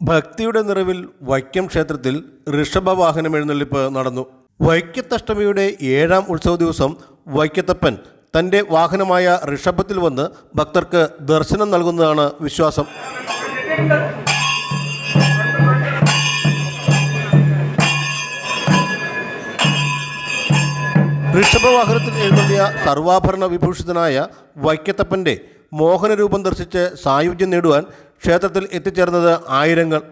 ഭക്തിയുടെ നിറവിൽ വൈക്കം ക്ഷേത്രത്തിൽ ഋഷഭവാഹനം എഴുന്നള്ളിപ്പ് നടന്നു. വൈക്കത്തഷ്ടമിയുടെ ഏഴാം ഉത്സവ ദിവസം വൈക്കത്തപ്പൻ തന്റെ വാഹനമായ ഋഷഭത്തിൽ വന്ന് ഭക്തർക്ക് ദർശനം നൽകുന്നതാണ് വിശ്വാസം. ഋഷഭവാഹനത്തിൽ എഴുന്നള്ളിയ സർവാഭരണ വിഭൂഷിതനായ വൈക്കത്തപ്പന്റെ മോഹനരൂപം ദർശിച്ച് സായുജ്യം നേടുവാൻ ക്ഷേത്രത്തിൽ എത്തിച്ചേർന്നത് ആയിരങ്ങൾ.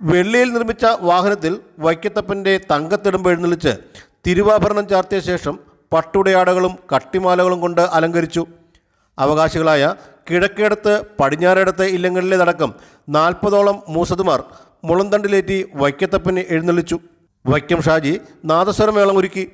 വെള്ളിയിൽ നിർമ്മിച്ച വാഹനത്തിൽ വൈക്കത്തപ്പന്റെ തങ്കത്തിടുമ്പ് എഴുന്നള്ളിച്ച് തിരുവാഭരണം ചാർത്തിയ ശേഷം പട്ടുടയാടകളും കട്ടിമാലകളും കൊണ്ട് അലങ്കരിച്ചു. അവകാശികളായ കിഴക്കേടത്ത് പടിഞ്ഞാറേടത്ത് ഇല്ലങ്ങളിലേതടക്കം നാൽപ്പതോളം മൂസതുമാർ മുളന്തണ്ടിലേറ്റി വൈക്കത്തപ്പനെ എഴുന്നള്ളിച്ചു. വൈക്കം ഷാജി നാദസ്വരമേളം ഒരുക്കി.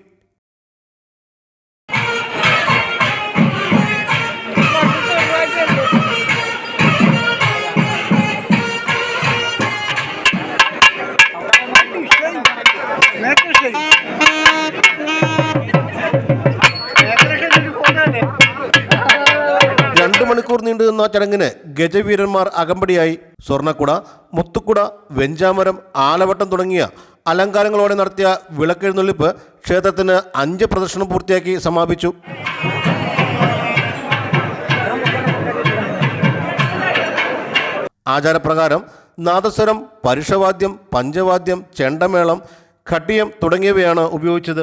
രണ്ടു മണിക്കൂർ നീണ്ടു നിന്ന ചടങ്ങിന് ഗജവീരന്മാർ അകമ്പടിയായി സ്വർണക്കുട മുത്തുക്കുട വെഞ്ചാമരം ആലവട്ടം തുടങ്ങിയ അലങ്കാരങ്ങളോടെ നടത്തിയ വിളക്കെഴുന്നള്ളിപ്പ് ക്ഷേത്രത്തിന് അഞ്ച് പ്രദർശനം പൂർത്തിയാക്കി സമാപിച്ചു. ആചാരപ്രകാരം നാദസ്വരം പരുഷവാദ്യം പഞ്ചവാദ്യം ചെണ്ടമേളം ഖട്ടിയം തുടങ്ങിയവയാണ് ഉപയോഗിച്ചത്.